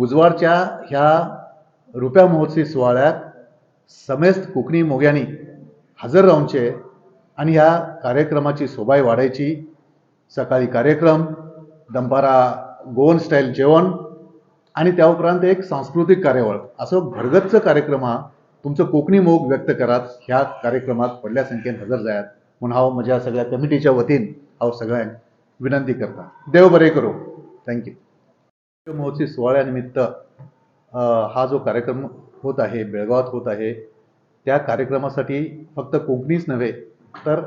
उजवाडच्या ह्या रुप्या महोत्सवी सोहळ्यात समेस्त कोकणी मोग्यांनी हजर रावचे आणि ह्या कार्यक्रमाची सोबाय वाडायची सकाळी कार्यक्रम दनपारा गोवन स्टाईल जेवण आणि त्या उपरांत एक सांस्कृतिक कार्यावळ. असो भरगच्च कार्यक्रम हा तुमचो कोंकणी मोग व्यक्त करात. ह्या कार्यक्रमात व्हडल्या संख्येन हजर जायात. म्हूण हांव म्हज्या सगळ्या कमिटीच्या वतीन हांव सगळ्यांक विनंती करता. देव बरें करूं. थँक्यू महोत्सवी सोहळ्यानिमित्त हा जो कार्यक्रम होत आहे बेळगावात होत आहे त्या कार्यक्रमासाठी फक्त कोकणीच नव्हे तर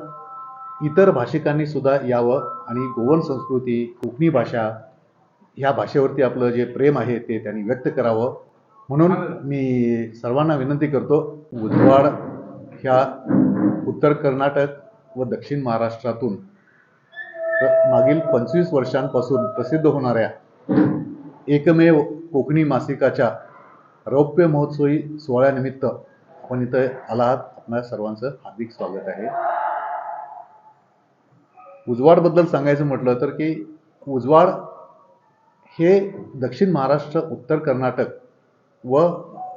इतर भाषिकांनी सुद्धा यावं आणि गोवन संस्कृती कोकणी भाषा ह्या भाषेवरती आपलं जे प्रेम आहे ते त्यांनी व्यक्त करावं. म्हणून मी सर्वांना विनंती करतो उजवाड ह्या उत्तर कर्नाटक व दक्षिण महाराष्ट्रातून मागील पंचवीस वर्षांपासून प्रसिद्ध होणाऱ्या एकमेव कोकणी मासिकाच्या रौप्य महोत्सवी सोहळ्यानिमित्त आपण इथं आला आहात आपल्या सर्वांचं हार्दिक स्वागत आहे. उजवाडबद्दल सांगायचं म्हटलं तर की उजवाड हे दक्षिण महाराष्ट्र उत्तर कर्नाटक व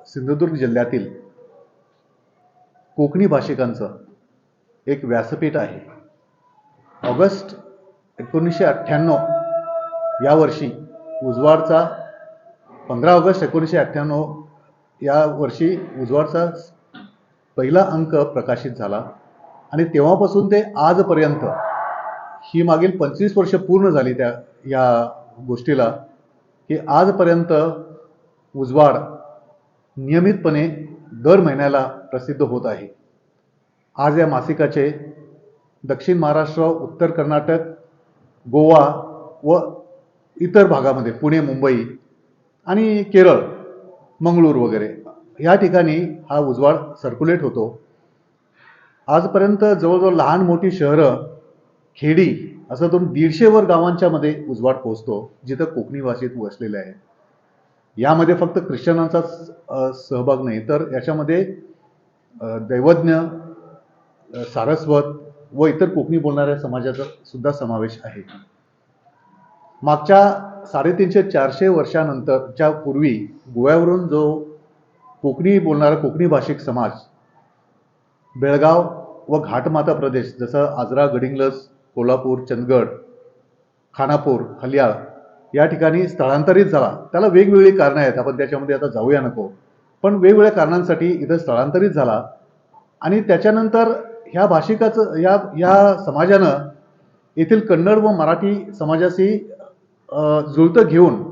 सिंधुदुर्ग जिल्ह्यातील कोकणी भाषिकांचं एक व्यासपीठ आहे. ऑगस्ट एकोणीसशे अठ्ठ्याण्णव या वर्षी उजवाडचा पंधरा ऑगस्ट एकोणीसशे अठ्ठ्याण्णव या वर्षी उजवाडचा पहिला अंक प्रकाशित झाला. आणि तेव्हापासून ते आजपर्यंत ही मागील पंचवीस वर्ष पूर्ण झाली त्या या गोष्टीला की आजपर्यंत उजवाड नियमितपणे दर महिन्याला प्रसिद्ध होत आहे. आज या मासिकाचे दक्षिण महाराष्ट्र उत्तर कर्नाटक गोवा व इतर भागामध्ये पुणे मुंबई आणि केरळ मंगळूर वगैरे ह्या ठिकाणी हा उजवाड सर्क्युलेट होतो. आजपर्यंत जवळजवळ लहान मोठी शहरं खेडी असं दोन दीडशेवर गावांच्या मध्ये उजवाड पोहोचतो जिथं कोकणी भाषेत वसलेले आहे. यामध्ये फक्त ख्रिश्चनांचाच सहभाग नाही तर याच्यामध्ये दैवज्ञ सारस्वत व इतर कोकणी बोलणाऱ्या समाजाचा सुद्धा समावेश आहे. मागच्या साडेतीनशे चारशे वर्षानंतरच्या पूर्वी गोव्यावरून जो कोकणी बोलणारा कोकणी भाषिक समाज बेळगाव व घाटमाता प्रदेश जसं आजरा गडिंग्लज कोल्हापूर चंदगड खानापूर हल्याळ या ठिकाणी स्थलांतरित झाला. त्याला वेगवेगळी कारणं आहेत. आपण त्याच्यामध्ये आता जाऊया नको. पण वेगवेगळ्या कारणांसाठी इथं स्थलांतरित झाला. आणि त्याच्यानंतर ह्या भाषिकाचं या ह्या समाजानं येथील कन्नड व मराठी समाजाशी जुळतं घेऊन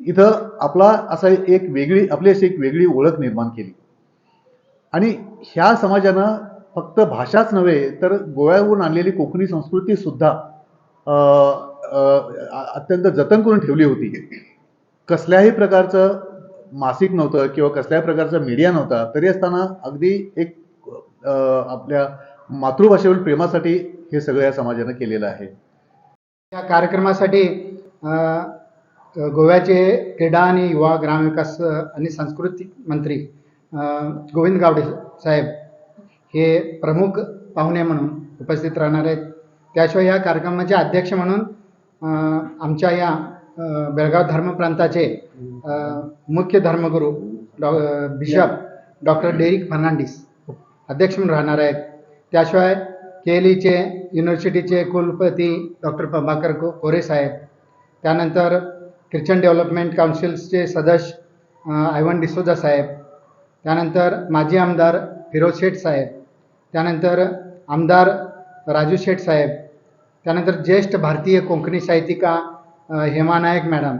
इथं आपला असा एक वेगळी आपली अशी एक वेगळी ओळख निर्माण केली. आणि ह्या समाजानं फक्त भाषाच नव्हे तर गोव्यावरून आणलेली कोकणी संस्कृती सुद्धा अत्यंत जतन करून ठेवली होती. कसल्याही प्रकारचं मासिक नव्हतं किंवा कसल्याही प्रकारचा मीडिया नव्हता तरी असताना अगदी एक आपल्या मातृभाषेवरील प्रेमासाठी हे सगळं या समाजानं केलेलं आहे. या कार्यक्रमासाठी गोव्याचे क्रीडा आणि युवा ग्रामविकास आणि सांस्कृतिक मंत्री गोविंद गावडे साहेब हे प्रमुख पाहुणे म्हणून उपस्थित राहणार आहेत. त्याशिवाय या कार्यक्रमाचे अध्यक्ष म्हणून आमच्या या बेळगाव धर्मप्रांताचे प्रांताचे मुख्य धर्मगुरू डॉ बिशप डॉक्टर डेरिक फर्नांडिस अध्यक्ष म्हणून राहणार आहेत. त्याशिवाय केलीचे युनिव्हर्सिटीचे कुलपती डॉक्टर प्रभाकर को कोरे साहेब त्यानंतर ख्रिश्चन डेव्हलपमेंट काउन्सिल्सचे सदस्य आयवन डिसोजा साहेब. त्यानंतर माजी आमदार फिरोज शेठ साहेब. त्यानंतर आमदार राजू शेठ साहेब. त्यानंतर ज्येष्ठ भारतीय कोकणी साहित्यिका हेमा नायक मॅडम.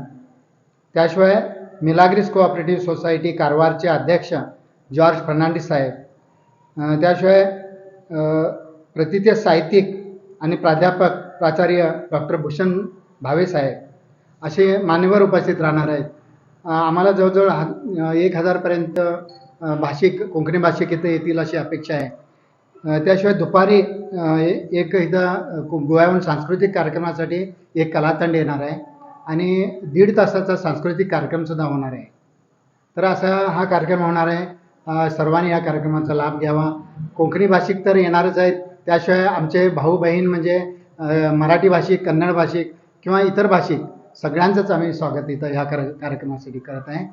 त्याशिवाय मिलाग्रिस कोऑपरेटिव्ह सोसायटी कारवारचे अध्यक्ष जॉर्ज फर्नांडिस साहेब. त्याशिवाय अ, साहित्यिक आणि प्राध्यापक प्राचार्य डॉक्टर भूषण भावे साहेब. असे मान्यवर उपस्थित राहणार आहेत. आम्हाला जवळजवळ हा एक हजारपर्यंत भाषिक कोकणी भाषिक इथे येतील अशी अपेक्षा आहे. त्याशिवाय दुपारी एक इथं गोव्याहून सांस्कृतिक कार्यक्रमासाठी एक कलातंड येणार आहे आणि दीड तासाचा सांस्कृतिक कार्यक्रमसुद्धा होणार आहे. तर असा हा कार्यक्रम होणार आहे. सर्वांनी या कार्यक्रमाचा लाभ घ्यावा. कोकणी भाषिक तर येणारच आहेत. त्याशिवाय आमचे भाऊ बहीण म्हणजे मराठी भाषिक कन्नड भाषिक किंवा इतर भाषिक सगळ्यांचंच आम्ही स्वागत इथं ह्या कार्य कार्यक्रमासाठी करत आहे.